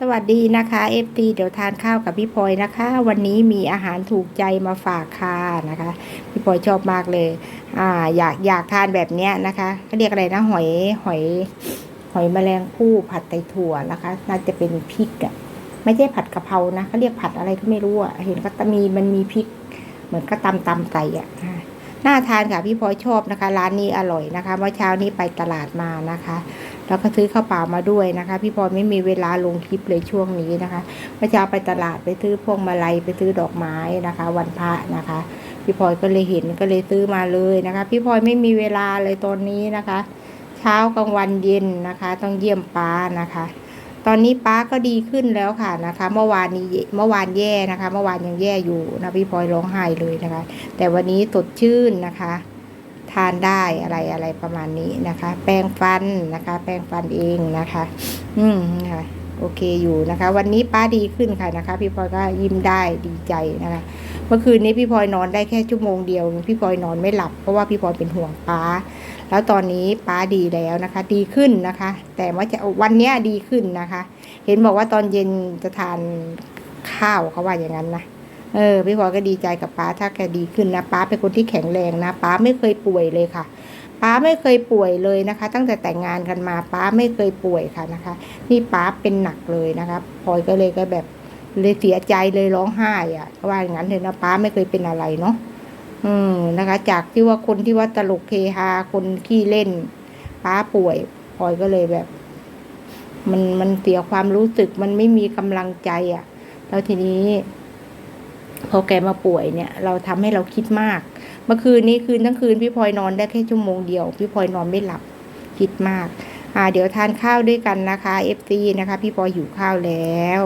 สวัสดีนะคะเอฟตีเดี๋ยวทานข้าวกับพี่พลอยนะคะ วันนี้มีอาหารถูกใจมาฝากค่ะนะคะ พี่พลอยชอบมากเลย อ่าอยากอยากทานแบบเนี้ยนะคะเขาเรียกอะไรนะหอยหอย หอยแมลงภู่ผัดไตถั่วนะคะ น่าจะเป็นพริกอะไม่ใช่ผัดกะเพรานะเขาเรียกผัดอะไรก็ไม่รู้อะเห็นก็มีมันมีพริก เหมือนก็ตำตำไก่อะอ่าน่าทานค่ะพี่พลอยชอบนะคะ ร้านนี้อร่อยนะคะเมื่อเช้านี้ไปตลาดมานะคะ แล้วก็ซื้อข้าวเปล่ามาด้วยนะคะ พี่พลอยไม่มีเวลาลงคลิปเลยช่วงนี้นะคะเมื่อเช้าไปตลาดไปซื้อพวงมาลัยไปซื้อดอกไม้นะคะ วันพระนะคะ พี่พลอยก็เลยเห็นก็เลยซื้อมาเลยนะคะ พี่พลอยไม่มีเวลาเลยตอนนี้นะคะ เช้ากลางวันเย็นนะคะ ต้องเยี่ยมป้านะคะตอนนี้ป้าก็ดีขึ้นแล้วค่ะนะคะ เมื่อวานนี้เมื่อวานแย่นะคะ เมื่อวานยังแย่อยู่นะพี่พลอยร้องไห้เลยนะคะ แต่วันนี้สดชื่นนะคะ ทานได้อะไรอะไรประมาณนี้นะคะ แปรงฟันนะคะ แปรงฟันเองนะคะ อืมค่ะโอเคอยู่นะคะ วันนี้ป้าดีขึ้นค่ะนะคะ พี่พลอยก็ยิ้มได้ดีใจนะคะ เมื่อคืนนี้พี่พลอยนอนได้แค่ชั่วโมงเดียว พี่พลอยนอนไม่หลับเพราะว่าพี่พลอยเป็นห่วงป้า แล้วตอนนี้ป้าดีแล้วนะคะ ดีขึ้นนะคะ แต่ว่าจะวันนี้ดีขึ้นนะคะ เห็นบอกว่าตอนเย็นจะทานข้าวเขาว่าอย่างนั้นนะ เออพี่พลอยก็ดีใจกับป้าถ้าแกดีขึ้นนะป้าเป็นคนที่แข็งแรงนะป้าไม่เคยป่วยเลยค่ะป้าไม่เคยป่วยเลยนะคะ ตั้งแต่แต่งงานกันมาป้าไม่เคยป่วยค่ะนะคะ นี่ป้าเป็นหนักเลยนะคะพลอยก็เลยก็แบบเลยเสียใจเลยร้องไห้อะว่าอย่างนั้นเลยนะป้าไม่เคยเป็นอะไรเนาะอืมนะคะ จากที่ว่าคนที่ว่าตลกเฮฮาคนขี้เล่นป้าป่วยพลอยก็เลยแบบ มันมันเสียความรู้สึกมันไม่มีกำลังใจอะ่ะ แล้วทีนี้ พอแกมาป่วยเนี่ยเราทำให้เราคิดมาก เมื่อคืนนี้คืนทั้งคืนพี่พลอยนอนได้แค่ชั่วโมงเดียว พี่พลอยนอนไม่หลับคิดมาก อ่า เดี๋ยวทานข้าวด้วยกันนะคะเอฟซีนะคะ พี่พลอยหิวข้าวแล้ว